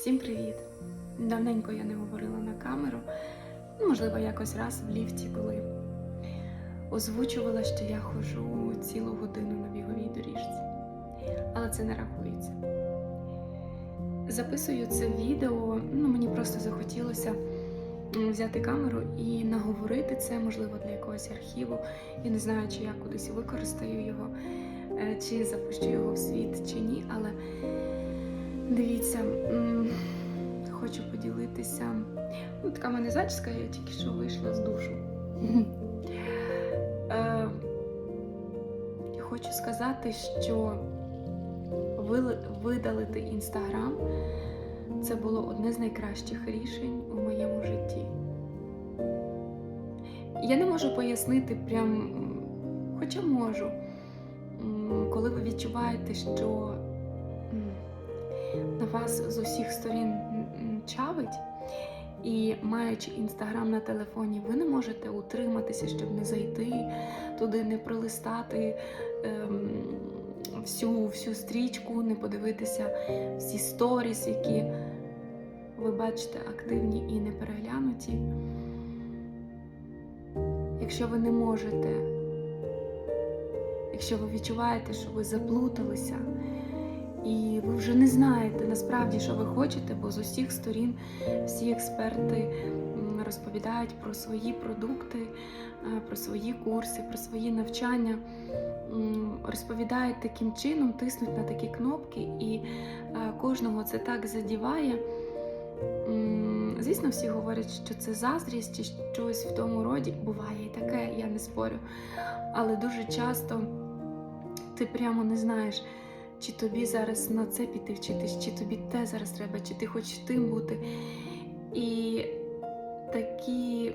Всім привіт! Давненько я не говорила на камеру, ну, можливо, якось раз в ліфті, коли озвучувала, що я ходжу цілу годину на біговій доріжці. Але це не рахується. Записую це відео, ну мені просто захотілося взяти камеру і наговорити це, можливо, для якогось архіву. Я не знаю, чи я кудись використаю його, е, чи запущу його в світ, чи ні, але дивіться, хочу поділитися. Ну, така в мене зачіска, я тільки що вийшла з душу. Е, Хочу сказати, що видалити інстаграм це було одне з найкращих рішень у моєму житті. Я не можу пояснити прям, хоча можу, коли ви відчуваєте, що вас з усіх сторін чавить, і маючи інстаграм на телефоні, ви не можете утриматися, щоб не зайти туди, не пролистати ем, всю, всю стрічку, не подивитися всі сторіс, які ви бачите активні і не переглянуті. Якщо ви не можете, якщо ви відчуваєте, що ви заплуталися, і ви вже не знаєте насправді, що ви хочете, бо з усіх сторін всі експерти розповідають про свої продукти, е, про свої курси, про свої навчання, розповідають таким чином, тиснуть на такі кнопки, і е, кожного це так задіває. Звісно, всі говорять, що це заздрість чи щось в тому роді. Буває і таке, я не спорю. Але дуже часто ти прямо не знаєш, чи тобі зараз на це піти вчитись, чи тобі те зараз треба, чи ти хочеш тим бути. І такі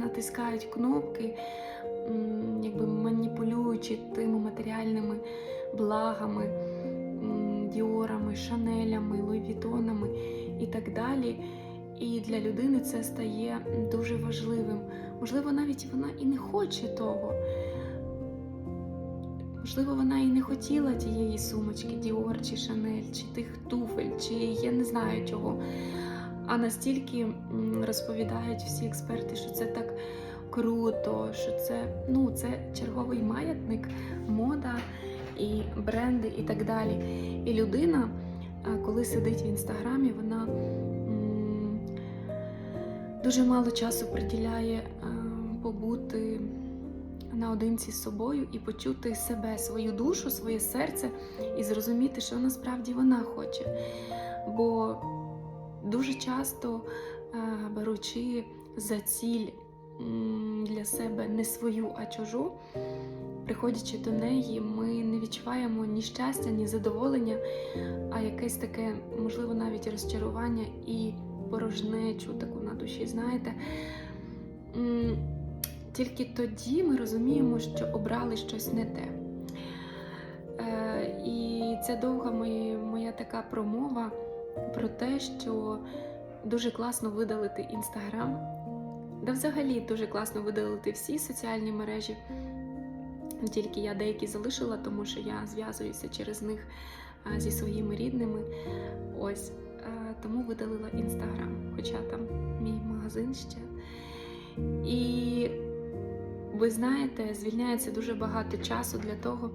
натискають кнопки, якби маніпулюючи тими матеріальними благами, діорами, шанелями, луївітонами і так далі. І для людини це стає дуже важливим. Можливо, навіть вона і не хоче того. Можливо, вона і не хотіла тієї сумочки, Діор чи Шанель, чи тих туфель, чи я не знаю чого. А настільки розповідають всі експерти, що це так круто, що це, ну, це черговий маятник, мода і бренди і так далі. І людина, коли сидить в інстаграмі, вона дуже мало часу приділяє побути наодинці з собою і почути себе, свою душу, своє серце і зрозуміти, що насправді вона хоче. Бо дуже часто, е, беручи за ціль для себе не свою, а чужу, приходячи до неї, ми не відчуваємо ні щастя, ні задоволення, а якесь таке, можливо, навіть розчарування і порожнечу таку на душі, знаєте. Тільки тоді ми розуміємо, що обрали щось не те. Е, і це довга моя, моя така промова про те, що дуже класно видалити інстаграм. Да, взагалі дуже класно видалити всі соціальні мережі. Тільки я деякі залишила, тому що я зв'язуюся через них зі своїми рідними. Ось е, тому видалила інстаграм, хоча там мій магазин ще. І ви знаєте, звільняється дуже багато часу для того,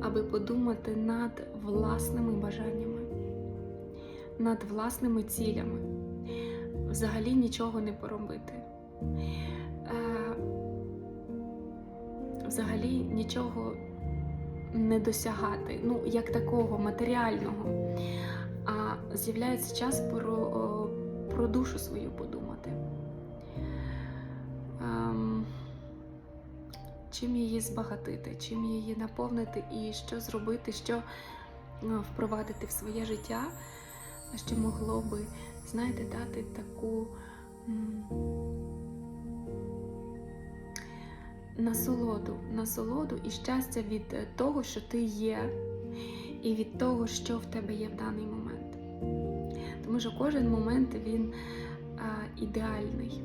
аби подумати над власними бажаннями, над власними цілями, взагалі нічого не поробити. Е, Взагалі нічого не досягати, ну, як такого матеріального. А з'являється час про, про душу свою подумати. Чим її збагатити, чим її наповнити і що зробити, що ну, впровадити в своє життя, що могло би, знаєте, дати таку насолоду, насолоду і щастя від е, того, що ти є, і від того, що в тебе є в даний момент. Тому що кожен момент він а, ідеальний.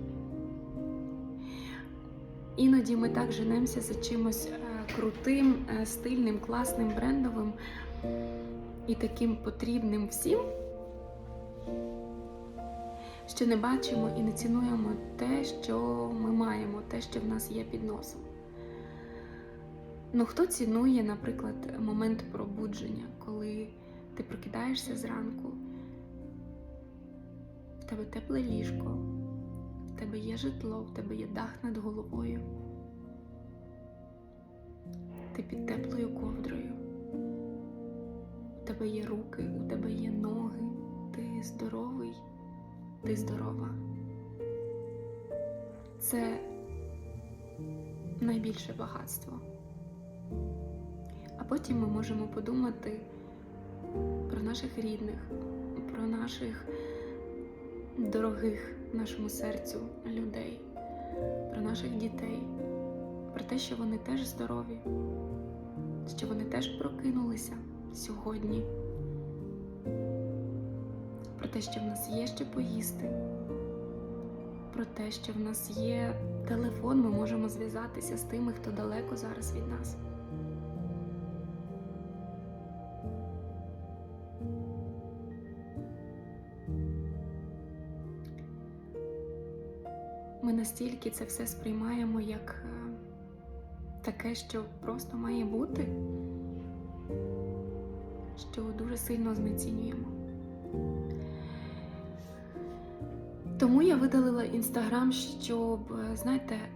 Іноді ми так женемося за чимось е, крутим, е, стильним, класним, брендовим і таким потрібним всім, що не бачимо і не цінуємо те, що ми маємо, те, що в нас є під носом. Ну, хто цінує, наприклад, момент пробудження, коли ти прокидаєшся зранку, в тебе тепле ліжко, в тебе є житло, в тебе є дах над головою, ти під теплою ковдрою, у тебе є руки, у тебе є ноги, ти здоровий, ти здорова. Це найбільше багатство. А потім ми можемо подумати про наших рідних, про наших дорогих нашому серцю людей, про наших дітей, про те, що вони теж здорові, що вони теж прокинулися сьогодні, про те, що в нас є що поїсти, про те, що в нас є телефон, ми можемо зв'язатися з тими, хто далеко зараз від нас. Настільки це все сприймаємо як е, таке, що просто має бути, що дуже сильно знецінюємо. Тому я видалила інстаграм, щоб, е, знаєте, е,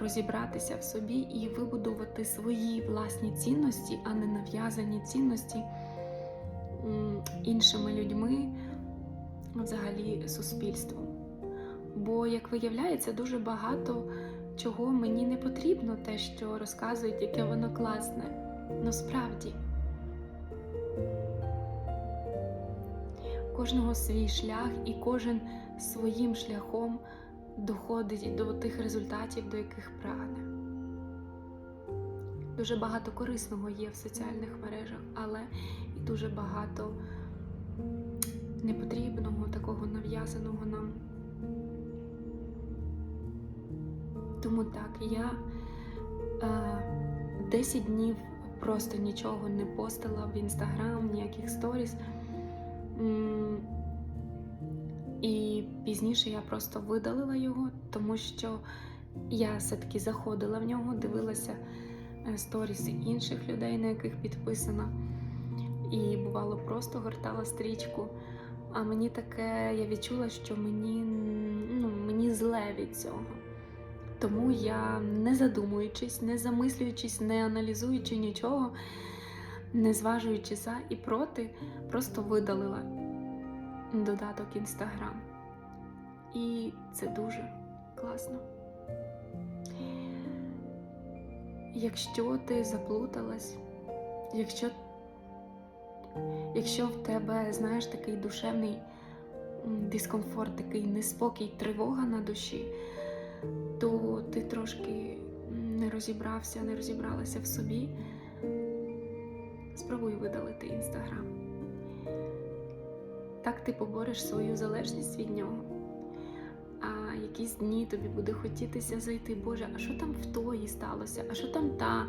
розібратися в собі і вибудувати свої власні цінності, а не нав'язані цінності іншими людьми, взагалі суспільством. Бо, як виявляється, дуже багато чого мені не потрібно, те, що розказують, яке воно класне. Ну справді. Кожного свій шлях, і кожен своїм шляхом доходить до тих результатів, до яких прагне. Дуже багато корисного є в соціальних мережах, але і дуже багато непотрібного, такого нав'язаного нам. Тому так, я е, 10 днів просто нічого не постила в інстаграм, ніяких сторіс. І пізніше я просто видалила його, тому що я все-таки заходила в нього, дивилася е, сторіси інших людей, на яких підписана. І бувало просто гортала стрічку. А мені таке, я відчула, що мені, ну, мені зле від цього. Тому я, не задумуючись, не замислюючись, не аналізуючи нічого, не зважуючи за і проти, просто видалила додаток Інстаграм. І це дуже класно. Якщо ти заплуталась, якщо, якщо в тебе, знаєш, такий душевний дискомфорт, такий неспокій, тривога на душі, то ти трошки не розібрався, не розібралася в собі, спробуй видалити інстаграм. Так ти побореш свою залежність від нього. А якісь дні тобі буде хотітися зайти, Боже, а що там в тої сталося? А що там та?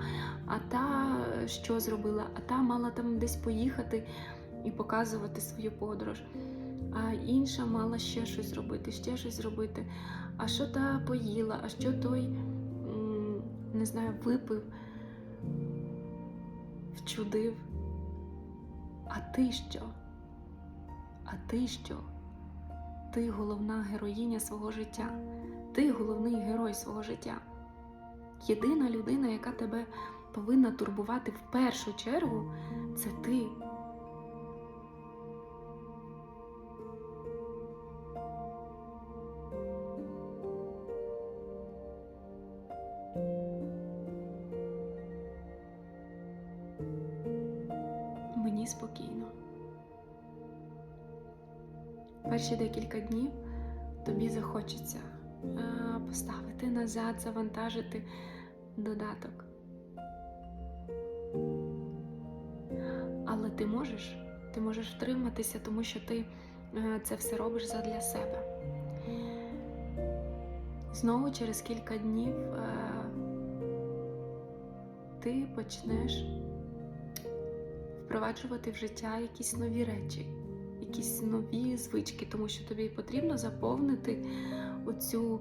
А та що зробила? А та мала там десь поїхати і показувати свою подорож. А інша мала ще щось зробити, ще щось зробити. А що та поїла, а що той, не знаю, випив, вчудив. А ти що? А ти що? Ти головна героїня свого життя. Ти головний герой свого життя. Єдина людина, яка тебе повинна турбувати в першу чергу, це ти. Мені спокійно. Перші декілька днів тобі захочеться поставити назад, завантажити додаток. Але ти можеш, ти можеш втриматися, тому що ти е, це все робиш задля себе. Знову через кілька днів е, ти почнеш впроваджувати в життя якісь нові речі, якісь нові звички, тому що тобі потрібно заповнити оцю,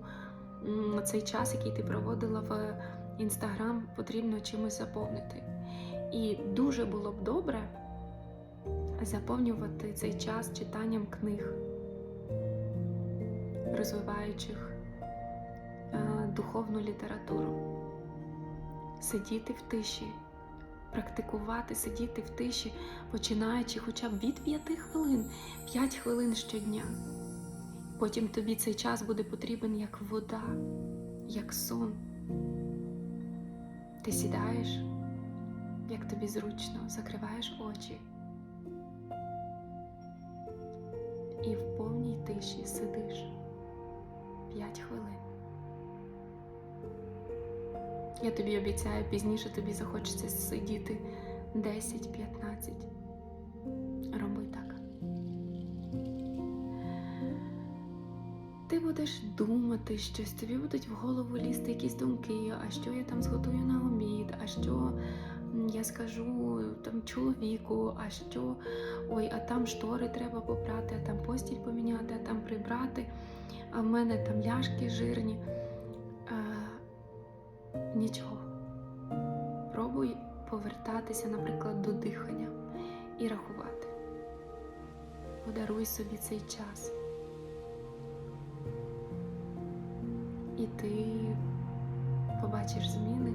цей час, який ти проводила в інстаграм, потрібно чимось заповнити. І дуже було б добре заповнювати цей час читанням книг, розвиваючих е, духовну літературу, сидіти в тиші, практикувати, сидіти в тиші, починаючи хоча б від 5 хвилин, 5 хвилин щодня. Потім тобі цей час буде потрібен як вода, як сон. Ти сідаєш, як тобі зручно, закриваєш очі і в повній тиші сидиш 5 хвилин. Я тобі обіцяю, пізніше тобі захочеться сидіти 10-15. Роби так. Ти будеш думати щось, тобі будуть в голову лізти якісь думки, а що я там зготую на обід, а що я скажу там чоловіку, а що ой, а там штори треба попрати, а там постіль поміняти, а там прибрати, а в мене там ляшки жирні. Нічого. Пробуй повертатися, наприклад, до дихання і рахувати. Подаруй собі цей час. І ти побачиш зміни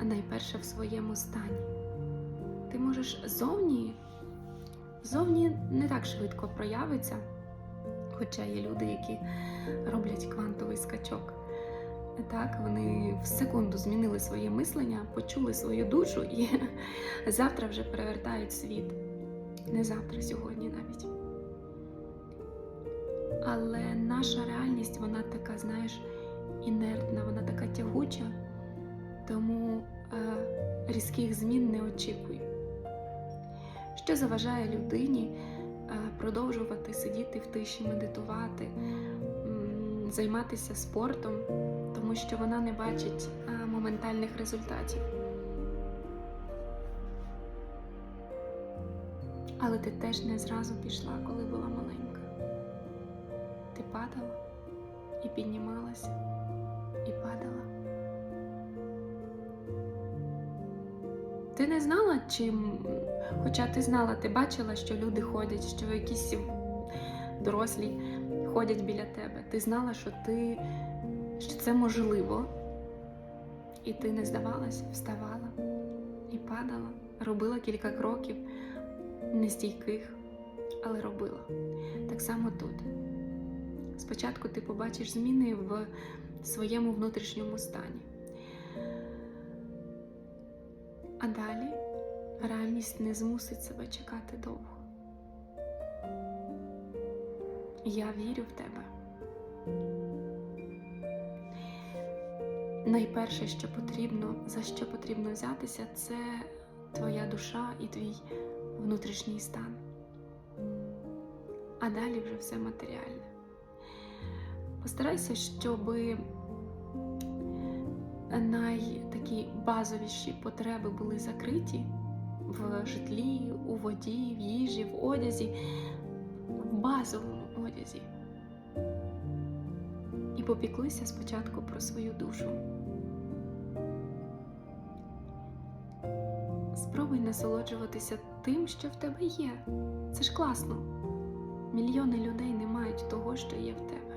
найперше в своєму стані. Ти можеш зовні, зовні не так швидко проявиться, хоча є люди, які роблять квантовий скачок. Так, вони в секунду змінили своє мислення, почули свою душу і завтра вже перевертають світ. Не завтра, сьогодні навіть. Але наша реальність, вона така, знаєш, інертна, вона така тягуча, тому е, різких змін не очікуй. Що заважає людині е, продовжувати сидіти в тиші, медитувати, займатися спортом, тому що вона не бачить е, моментальних результатів. Але ти теж не зразу пішла, коли була маленька. Ти падала і піднімалася, і падала. Ти не знала, чим, хоча ти знала, ти бачила, що люди ходять, що якісь дорослі ходять біля тебе. Ти знала, що ти, що це можливо. І ти не здавалася, вставала і падала, робила кілька кроків нестійких, але робила. Так само тут. Спочатку ти побачиш зміни в своєму внутрішньому стані. А далі реальність не змусить себе чекати довго. Я вірю в тебе. Найперше, що потрібно, за що потрібно взятися, це твоя душа і твій внутрішній стан. А далі вже все матеріальне. Постарайся, щоб найтакі базовіші потреби були закриті в житлі, у воді, в їжі, в одязі, в базовому одязі. І попіклися спочатку про свою душу. Спробуй насолоджуватися тим, що в тебе є. Це ж класно. Мільйони людей не мають того, що є в тебе.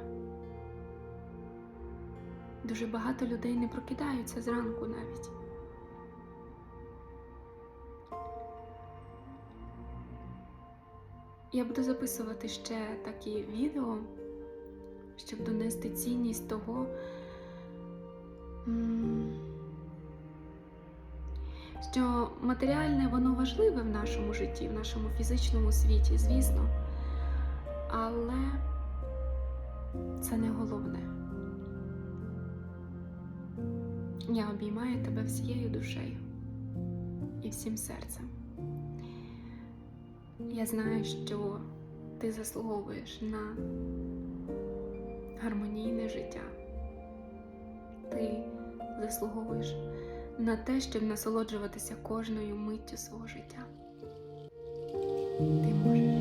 Дуже багато людей не прокидаються зранку навіть. Я буду записувати ще такі відео, щоб донести цінність того, що матеріальне воно важливе в нашому житті, в нашому фізичному світі, звісно, але це не головне. Я обіймаю тебе всією душею і всім серцем. Я знаю, що ти заслуговуєш на гармонійне життя. Ти заслуговуєш на те, щоб насолоджуватися кожною миттю свого життя. Ти можеш.